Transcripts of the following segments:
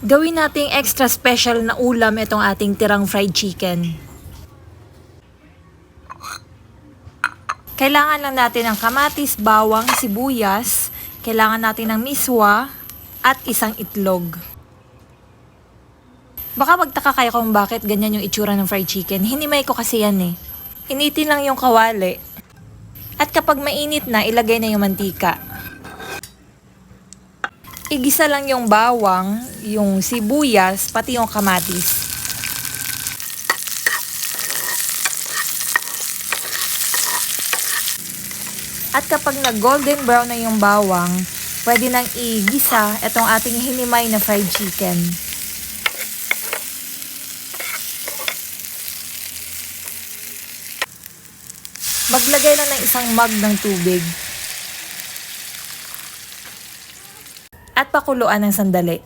Gawin nating extra special na ulam itong ating tirang fried chicken. Kailangan lang natin ng kamatis, bawang, sibuyas, kailangan natin ng miswa, at isang itlog. Baka magtaka kayo kung bakit ganyan yung itsura ng fried chicken. Hinimay ko kasi yan eh. Initin lang yung kawali. At kapag mainit na, ilagay na yung mantika. Igisa lang yung bawang, yung sibuyas, pati yung kamatis. At kapag nag-golden brown na yung bawang, pwede nang igisa itong ating hinimay na fried chicken. Maglagay lang ng isang mug ng tubig. At pakuluan ng sandali.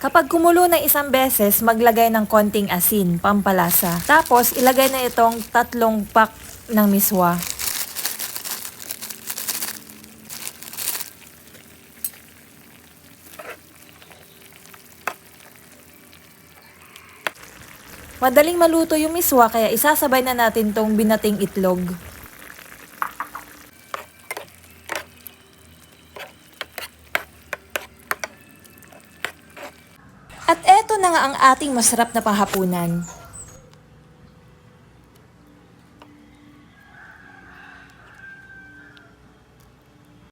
Kapag kumulo ng isang beses, maglagay ng konting asin, pampalasa. Tapos, ilagay na itong tatlong pack ng miswa. Madaling maluto yung miswa kaya isasabay na natin tong binating itlog. At eto na nga ang ating masarap na panghapunan.